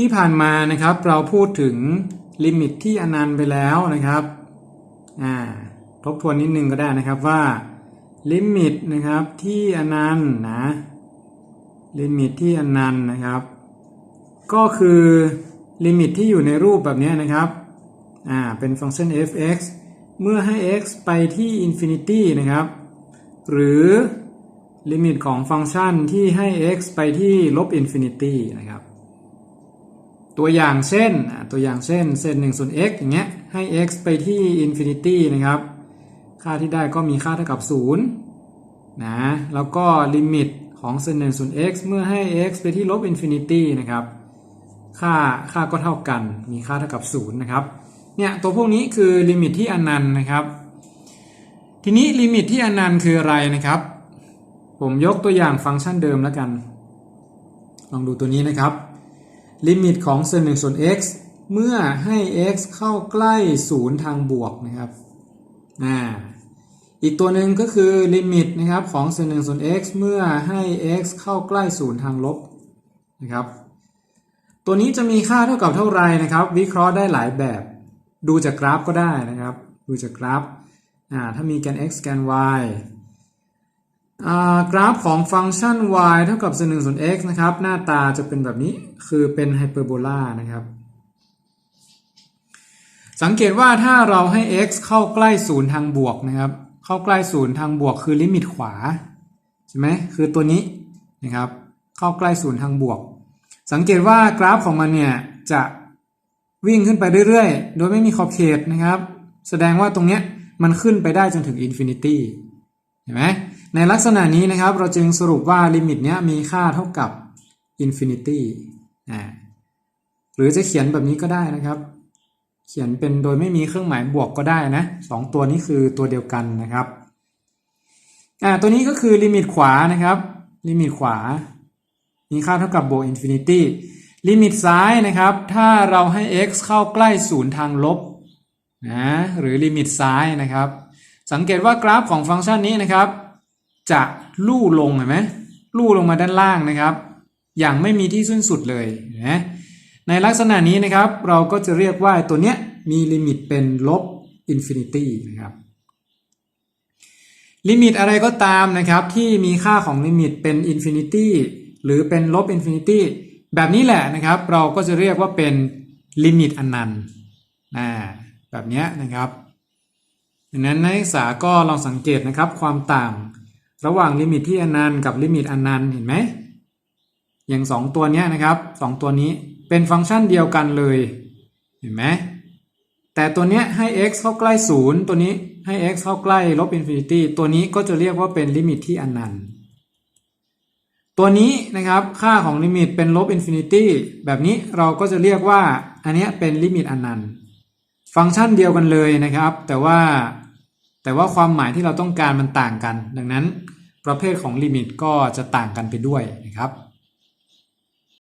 ที่ผ่านมานะครับเราพูดถึงลิมิตที่อนันต์ไปแล้วนะครับอ่าทบทวนนิดนึงก็ได้นะครับว่าลิมิตนะครับที่อนันต์นะลิมิตที่อนันต์นะครับ ก็คือลิมิตที่อยู่ในรูปแบบนี้นะครับอ่าเป็นฟังก์ชัน f(x) เมื่อให้ x ไปที่ infinity นะครับ หรือลิมิตของฟังก์ชันที่ให้ x ไปที่ลบ infinity นะครับ ตัวอย่างเช่นตัวอย่างเช่นเซน1ส่วน x อย่างเงี้ยให้ x ไปที่ infinity นะครับ ค่าที่ได้ก็มีค่าเท่ากับ0นะแล้วก็ลิมิตของเซน1ส่วน x เมื่อให้ x ไปที่ลบ infinity นะครับค่าค่าก็เท่ากัน มีค่าเท่ากับ0นะครับเนี่ยตัวพวกนี้คือลิมิตที่อนันต์นะครับ ทีนี้ลิมิตที่อนันต์คืออะไรนะครับ ผมยกตัวอย่างฟังก์ชันเดิมแล้วกัน ลองดูตัวนี้นะครับ ลิมิตของเซน1ส่วน x เมื่อให้ x เข้าใกล้0ทางบวกนะครับอ่าอีกตัวหนึ่งก็คือลิมิตนะครับของเซน1ส่วน x เมื่อให้ x เข้าใกล้0ทางลบนะครับ ตัวนี้จะมีค่าเท่ากับเท่าไรนะครับ วิเคราะห์ได้หลายแบบ ดูจากกราฟก็ได้นะครับ ดูจากกราฟอ่าถ้ามีแกน x แกน y กราฟของฟังก์ชัน y เท่ากับเซน1ส่วน x นะครับ หน้าตาจะเป็นแบบนี้คือเป็นไฮเปอร์โบลานะครับ สังเกตว่าถ้าเราให้ x เข้าใกล้ศูนย์ทางบวกนะครับ เข้าใกล้ศูนย์ทางบวกคือลิมิตขวา ใช่ไหมคือตัวนี้นะครับ เข้าใกล้ศูนย์ทางบวก สังเกตว่ากราฟของมันเนี่ยจะวิ่งขึ้นไปเรื่อยๆ โดยไม่มีขอบเขตนะครับ แสดงว่าตรงเนี้ยมันขึ้นไปได้จนถึงอินฟินิตี้เห็นไหม ในลักษณะนี้นะครับเราจึงสรุปว่าลิมิตเนี้ยมีค่าเท่ากับอินฟินิตี้อ่าหรือจะเขียนแบบนี้ก็ได้นะครับ เขียนเป็นโดยไม่มีเครื่องหมายบวกก็ได้นะสองตัวนี้คือตัวเดียวกันนะครับอ่าตัวนี้ก็คือลิมิตขวานะครับ ลิมิตขวา มีค่าเท่ากับบวกอินฟินิตี้ลิมิตซ้ายนะครับ ถ้าเราให้ x เข้าใกล้ศูนย์ทางลบนะหรือลิมิตซ้ายนะครับ สังเกตว่ากราฟของฟังก์ชันนี้นะครับ จะลู่ลงเห็นไหมลู่ลงมาด้านล่างนะครับ อย่างไม่มีที่สิ้นสุดเลยนะในลักษณะนี้นะครับเราก็จะเรียกว่าตัวเนี้ยมีลิมิตเป็นลบอินฟินิตี้นะครับลิมิตอะไรก็ตามนะครับที่มีค่าของลิมิตเป็นอินฟินิตี้หรือเป็นลบอินฟินิตี้แบบนี้แหละนะครับ เราก็จะเรียกว่าเป็นลิมิตอนันต์อ่าแบบเนี้ยนะครับดังนั้นนักศึกษาก็ลองสังเกตนะครับความต่าง ระหว่างลิมิตที่อนันต์กับลิมิตอนันต์เห็นไหมอย่างสองตัวนี้นะครับสองตัวนี้เป็นฟังก์ชันเดียวกันเลยเห็นไหมแต่ตัวเนี้ยให้ x เข้าใกล้ศูนย์ตัวนี้ให้ x เข้าใกล้ลบอินฟินิตี้ตัวนี้ก็จะเรียกว่าเป็นลิมิตที่อนันต์ตัวนี้นะครับค่าของลิมิตเป็นลบอินฟินิตี้แบบนี้เราก็จะเรียกว่าอันนี้เป็นลิมิตอนันต์ฟังก์ชันเดียวกันเลยนะครับ แต่ว่า แต่ว่าความหมายที่เราต้องการมันต่างกัน ดังนั้นประเภทของลิมิตก็จะต่างกันไปด้วยนะครับ